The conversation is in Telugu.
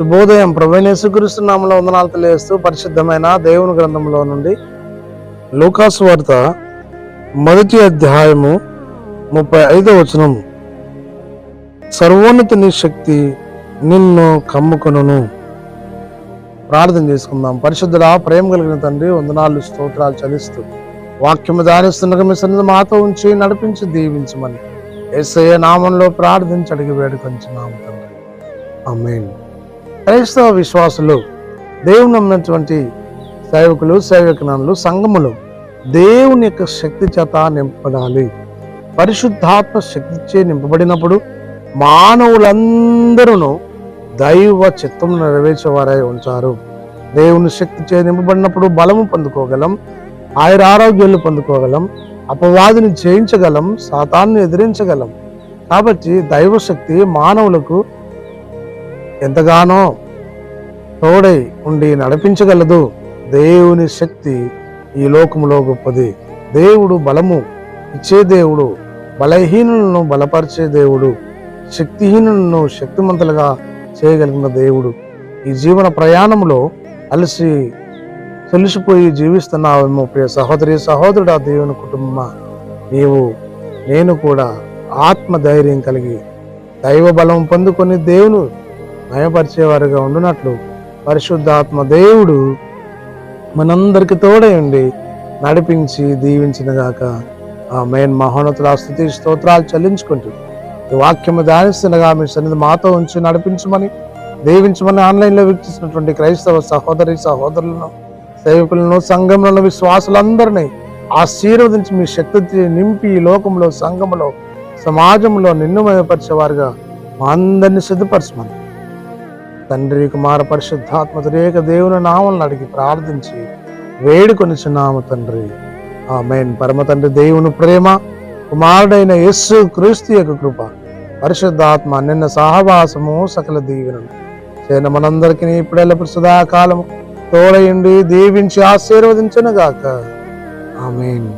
శుభోదయం. ప్రవీణేశ్వరిస్తు నామంలో వందనాలు తెలియజేస్తూ పరిశుద్ధమైన దేవుని గ్రంథంలో నుండి లూకాసు వార్త మొదటి అధ్యాయము ముప్పై ఐదో వచనం సర్వోన్నతిని శక్తి నిన్ను కమ్ముకొనును. ప్రార్థన చేసుకుందాం. పరిశుద్ధుల ప్రేమ కలిగిన తండ్రి వందనాలు స్తోత్రాలు చలిస్తూ వాక్యము దారిస్తుండగా మీ సన్నిధి మాతో ఉంచి నడిపించి దీవించమని ఎస్ఐ నామంలో ప్రార్థించి అడిగి వేడుకొంచున్నాము తండ్రి. ఆమేన్. క్రైస్తవ విశ్వాసులు దేవుని నమ్మినటువంటి సేవకులు సేవకనాలు సంఘములు దేవుని యొక్క శక్తి చేత నింపబడాలి. పరిశుద్ధాత్మ శక్తిచే నింపబడినప్పుడు మానవులందరూ దైవ చిత్తం నెరవేర్చేవారై ఉంచారు. దేవుని శక్తి చే నింపబడినప్పుడు బలము పొందుకోగలం ఆయుర ఆరోగ్యాలు పొందుకోగలం అపవాదిని జయించగలం సాతాన్ని ఎదిరించగలం. కాబట్టి దైవశక్తి మానవులకు ఎంతగానో తోడై ఉండి నడిపించగలదు. దేవుని శక్తి ఈ లోకములో గొప్పది. దేవుడు బలము ఇచ్చే దేవుడు బలహీనులను బలపరిచే దేవుడు శక్తిహీనులను శక్తిమంతులుగా చేయగలిగిన దేవుడు. ఈ జీవన ప్రయాణంలో అలసి తొలిసిపోయి జీవిస్తున్నావేమో ప్రియ సహోదరి సహోదరుడు ఆ దేవుని కుటుంబమా? నీవు నేను కూడా ఆత్మ ధైర్యం కలిగి దైవ బలం పొందుకొని దేవుని నయపరిచేవారుగా ఉండునట్లు పరిశుద్ధాత్మ దేవుడు మనందరికి తోడై ఉండి నడిపించి దీవించినగాక ఆ మెయిన్ మహోన్నతుల స్థుతి స్తోత్రాలు చెల్లించుకుంటూ ఈ వాక్యము ధ్యానిస్తుండగా మీ సన్నిధి మాతో ఉంచి నడిపించమని దీవించమని ఆన్లైన్లో వీక్షిస్తున్నటువంటి క్రైస్తవ సహోదరి సహోదరులను సేవకులను సంఘంలో విశ్వాసులందరినీ ఆశీర్వదించి మీ శక్తి నింపి ఈ లోకంలో సంఘంలో సమాజంలో నిన్ను మయపరిచేవారుగా మా అందరినీ సిద్ధపరచమని తండ్రి కుమార పరిశుద్ధాత్మ రేక దేవుని నామలను అడిగి ప్రార్థించి వేడుకొని చిన్నాము తండ్రి. ఆమెన్. పరమ తండ్రి దేవుని ప్రేమ కుమారుడైన యస్సు క్రీస్తు యొక్క కృప పరిశుద్ధాత్మ నిన్న సహవాసము సకల దీవెనలు. చేయన మనందరికీ ఇప్పుడెల్లప్పుడు సదాకాలము. తోడయుండి దీవించి ఆశీర్వదించనుగాక. ఆమెన్.